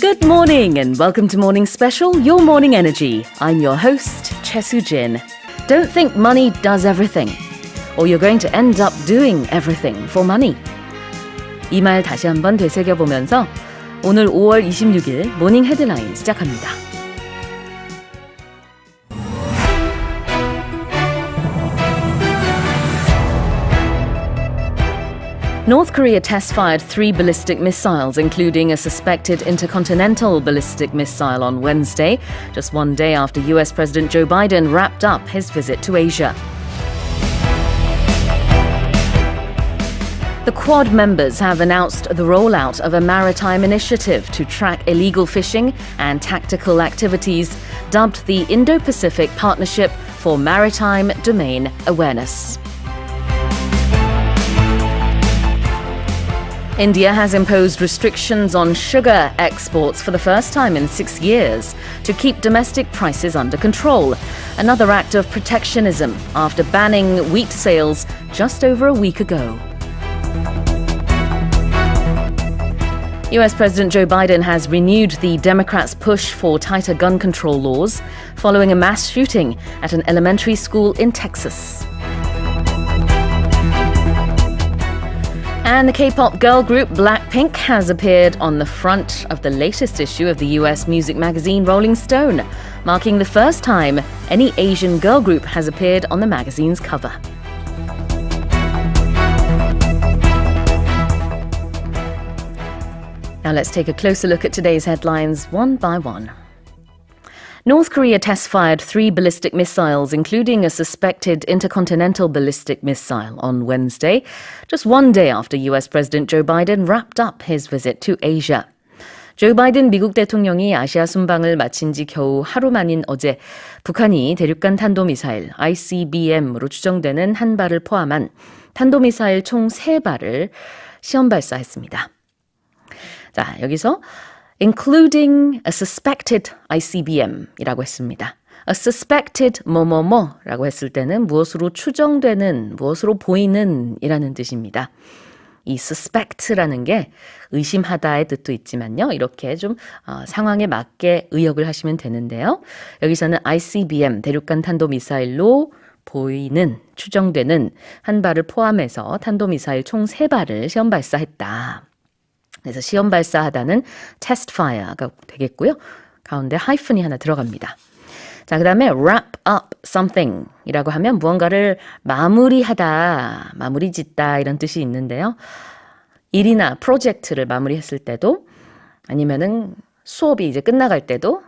Good morning and welcome to Morning Special, Your Morning Energy. I'm your host, Chesu Jin. Don't think money does everything, or you're going to end up doing everything for money. 이 말 다시 한번 되새겨보면서 오늘 5월 26일 모닝 헤드라인 시작합니다. North Korea test fired three ballistic missiles, including a suspected intercontinental ballistic missile on Wednesday, just one day after US President Joe Biden wrapped up his visit to Asia. The Quad members have announced the rollout of a maritime initiative to track illegal fishing and tactical activities, dubbed the Indo Pacific Partnership for Maritime Domain Awareness. India has imposed restrictions on sugar exports for the first time in six years to keep domestic prices under control. Another act of protectionism after banning wheat sales just over a week ago. US President Joe Biden has renewed the Democrats' push for tighter gun control laws following a mass shooting at an elementary school in Texas. And the K pop girl group Blackpink has appeared on the front of the latest issue of the US music magazine Rolling Stone, marking the first time any Asian girl group has appeared on the magazine's cover. Now let's take a closer look at today's headlines one by one. North Korea test fired three ballistic missiles, including a suspected intercontinental ballistic missile, on Wednesday, just one day after US President Joe Biden wrapped up his visit to Asia. 조 바이든 미국 대통령이 아시아 순방을 마친 지 겨우 하루 만인 어제 북한이 대륙간 탄도미사일 ICBM으로 추정되는 한 발을 포함한 탄도미사일 총 3발을 시험 발사했습니다. 자, 여기서 including a suspected ICBM이라고 했습니다. a suspected 뭐뭐뭐라고 했을 때는 무엇으로 추정되는, 무엇으로 보이는 이라는 뜻입니다. 이 suspect라는 게 의심하다의 뜻도 있지만요. 이렇게 좀 어, 상황에 맞게 의역을 하시면 되는데요. 여기서는 ICBM, 대륙간 탄도 미사일로 보이는, 추정되는 한 발을 포함해서 탄도 미사일 총 3발을 시험 발사했다. 그래서 시험 발사하다는 test fire가 되겠고요. 가운데 하이픈이 하나 들어갑니다. 자, 그 다음에 wrap up something 이라고 하면 무언가를 마무리하다, 마무리 짓다 이런 뜻이 있는데요. 일이나 프로젝트를 마무리했을 때도 아니면은 수업이 이제 끝나갈 때도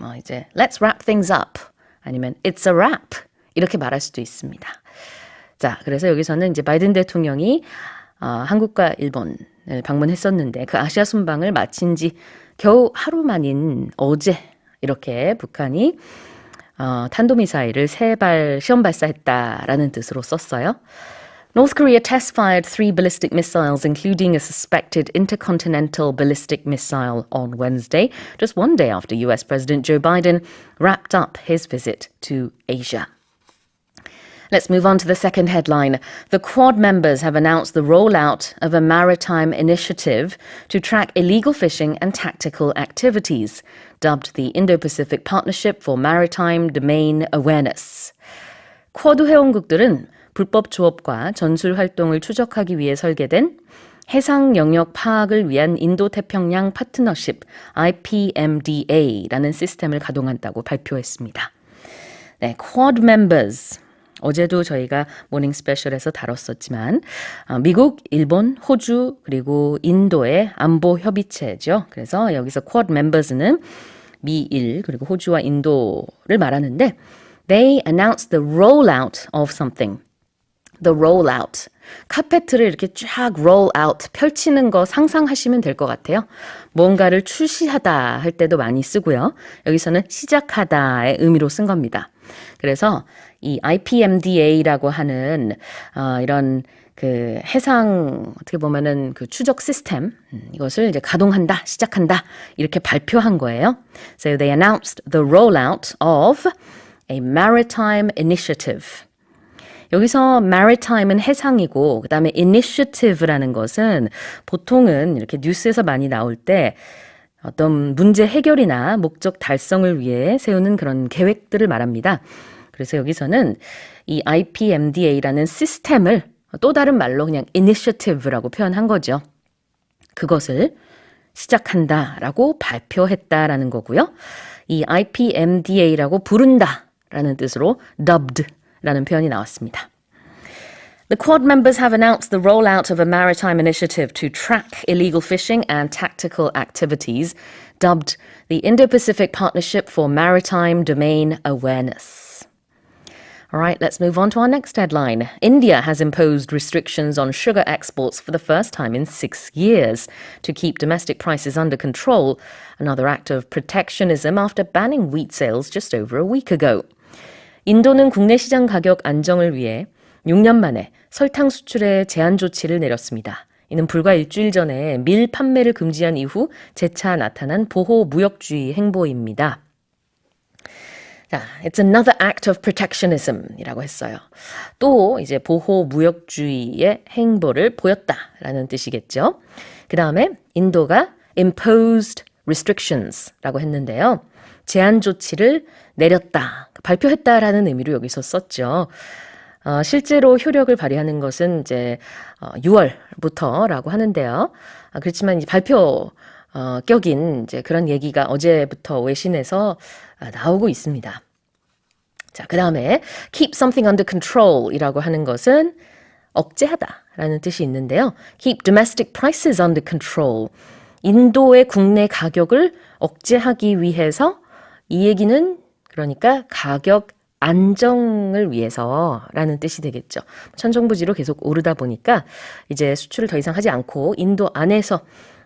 어, 이제 let's wrap things up 아니면 it's a wrap 이렇게 말할 수도 있습니다. 자, 그래서 여기서는 이제 바이든 대통령이 어, 한국과 일본을 방문했었는데 그 아시아 순방을 마친 지 겨우 하루 만인 어제 이렇게 북한이 어, 탄도미사일을 세 발 시험 발사했다라는 뜻으로 썼어요. North Korea test fired three ballistic missiles, including a suspected intercontinental ballistic missile on Wednesday, just one day after US President Joe Biden wrapped up his visit to Asia. Let's move on to the second headline. The Quad members have announced the rollout of a maritime initiative to track illegal fishing and tactical activities, dubbed the Indo Pacific Partnership for Maritime Domain Awareness. 쿼드 회원국들은 불법 조업과 전술 활동을 추적하기 위해 설계된 해상 영역 파악을 위한 인도 태평양 파트너십 IPMDA라는 시스템을 가동한다고 발표했습니다. 네, Quad members 어제도 저희가 모닝 스페셜에서 다뤘었지만 어, 미국, 일본, 호주 그리고 인도의 안보 협의체죠. 그래서 여기서 쿼드 멤버스는 미일 그리고 호주와 인도를 말하는데 they announced the rollout of something. the rollout. 카페트를 이렇게 쫙 roll out 펼치는 거 상상하시면 될 것 같아요. 뭔가를 출시하다 할 때도 많이 쓰고요. 여기서는 시작하다의 의미로 쓴 겁니다. 그래서 이 IPMDA라고 하는 어, 이런 그 해상 어떻게 보면은 그 추적 시스템 음, 이것을 이제 가동한다, 시작한다 이렇게 발표한 거예요. So they announced the rollout of a maritime initiative. 여기서 maritime은 해상이고 그다음에 initiative라는 것은 보통은 이렇게 뉴스에서 많이 나올 때 어떤 문제 해결이나 목적 달성을 위해 세우는 그런 계획들을 말합니다. 그래서 여기서는 이 IPMDA라는 시스템을 또 다른 말로 그냥 initiative라고 표현한 거죠. 그것을 시작한다라고 발표했다라는 거고요. 이 IPMDA라고 부른다라는 뜻으로 dubbed라는 표현이 나왔습니다. The Quad members have announced the rollout of a maritime initiative to track illegal fishing and tactical activities, dubbed the Indo Pacific Partnership for Maritime Domain Awareness. All right, let's move on to our next headline. India has imposed restrictions on sugar exports for the first time in six years to keep domestic prices under control, another act of protectionism after banning wheat sales just over a week ago. 인도는 국내 시장 가격 안정을 위해 6년 만에 설탕 수출에 제한 조치를 내렸습니다. 이는 불과 일주일 전에 밀 판매를 금지한 이후 재차 나타난 보호 무역주의 행보입니다. 자, it's another act of protectionism이라고 했어요. 또 이제 보호 무역주의의 행보를 보였다라는 뜻이겠죠. 그 다음에 인도가 imposed restrictions라고 했는데요. 제한 조치를 내렸다, 발표했다라는 의미로 여기서 썼죠. 어, 실제로 효력을 발휘하는 것은 이제 어, 6월부터라고 하는데요. 아, 그렇지만 발표 어, 격인 이제 그런 얘기가 어제부터 외신에서 아, 나오고 있습니다. 자, 그 다음에 keep something under control이라고 하는 것은 억제하다라는 뜻이 있는데요. keep domestic prices under control. 인도의 국내 가격을 억제하기 위해서 이 얘기는 그러니까 가격 안정을 위해서라는 뜻이 되겠죠. 천정부지로 계속 오르다 보니까 이제 수출을 더 이상 하지 않고 인도 안에서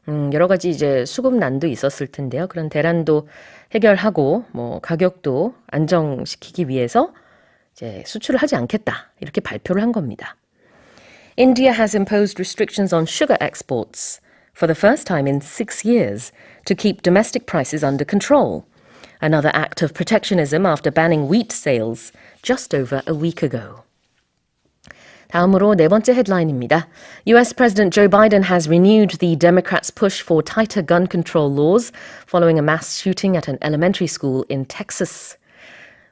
음, 여러 가지 이제 수급난도 있었을 텐데요. 그런 대란도 해결하고 뭐 가격도 안정시키기 위해서 이제 수출을 하지 않겠다 이렇게 발표를 한 겁니다. India has imposed restrictions on sugar exports for the first time in six years to keep domestic prices under control. Another act of protectionism after banning wheat sales just over a week ago. 다음으로 네 번째 헤드라인입니다. US President Joe Biden has renewed the Democrats' push for tighter gun control laws following a mass shooting at an elementary school in Texas.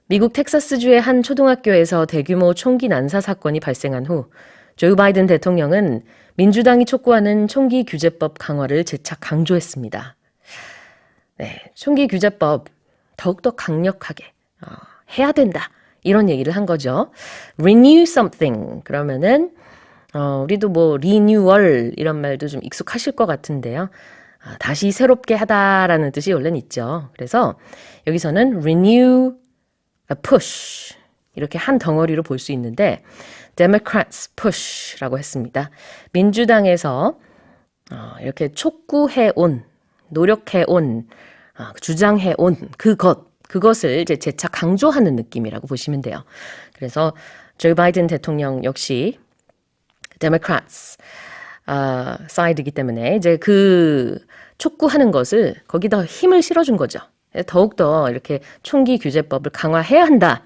미국 텍사스주의 한 초등학교에서 대규모 총기 난사 사건이 발생한 후 조 바이든 대통령은 민주당이 촉구하는 총기 규제법 강화를 재차 강조했습니다. 네, 총기 규제법 더욱더 강력하게 어, 해야 된다. 이런 얘기를 한 거죠. renew something 그러면은 어, 우리도 뭐 renewal 이런 말도 좀 익숙하실 것 같은데요. 아, 다시 새롭게 하다라는 뜻이 원래는 있죠. 그래서 여기서는 renew a push 이렇게 한 덩어리로 볼 수 있는데 Democrats push라고 했습니다. 민주당에서 어, 이렇게 촉구해 온, 노력해 온, 어, 주장해 온 그것 그것을 이제 재차 강조하는 느낌이라고 보시면 돼요. 그래서 조 바이든 대통령 역시 Democrats 어, 사이드이기 때문에 이제 그 촉구하는 것을 거기다 힘을 실어준 거죠. 더욱더 이렇게 총기 규제법을 강화해야 한다.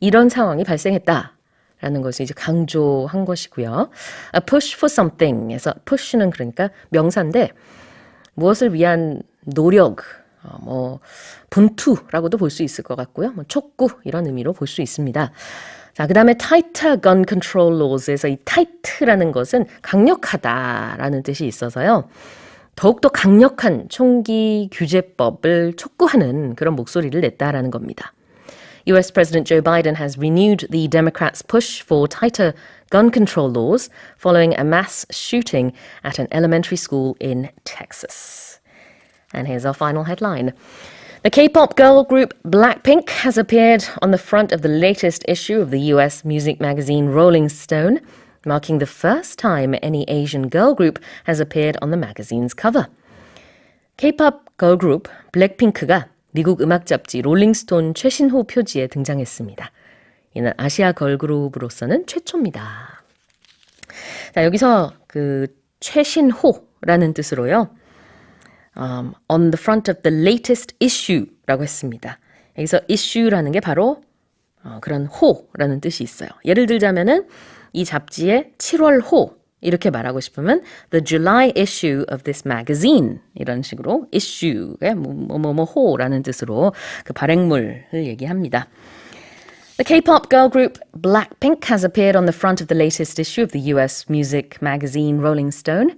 이런 상황이 발생했다. 라는 것을 이제 강조한 것이고요. A push for something에서 push는 그러니까 명사인데 무엇을 위한 노력, 어, 뭐 분투라고도 볼 수 있을 것 같고요. 뭐 촉구 이런 의미로 볼 수 있습니다. 자, 그 다음에 tighter gun control laws에서 이 tight라는 것은 강력하다라는 뜻이 있어서요. 더욱더 강력한 총기 규제법을 촉구하는 그런 목소리를 냈다라는 겁니다. US President Joe Biden has renewed the Democrats' push for tighter gun control laws following a mass shooting at an elementary school in Texas. And here's our final headline. The K pop girl group Blackpink has appeared on the front of the latest issue of the US music magazine Rolling Stone, marking the first time any Asian girl group has appeared on the magazine's cover. K-pop girl group 블랙핑크가 미국 음악 잡지 롤링스톤 최신호 표지에 등장했습니다. 이는 아시아 걸그룹으로서는 최초입니다. 자, 여기서 그 최신호라는 뜻으로요. Um, on the front of the latest issue라고 했습니다. 여기서 issue라는 게 바로 어, 그런 호라는 뜻이 있어요. 예를 들자면은 이 잡지의 7월 호 이렇게 말하고 싶으면 the July issue of this magazine 이런 식으로 issue가 뭐뭐뭐호라는 뜻으로 그 발행물을 얘기합니다. The K-pop girl group Blackpink has appeared on the front of the latest issue of the US music magazine Rolling Stone,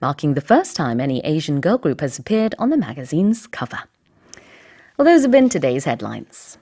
marking the first time any Asian girl group has appeared on the magazine's cover. Well, those have been today's headlines.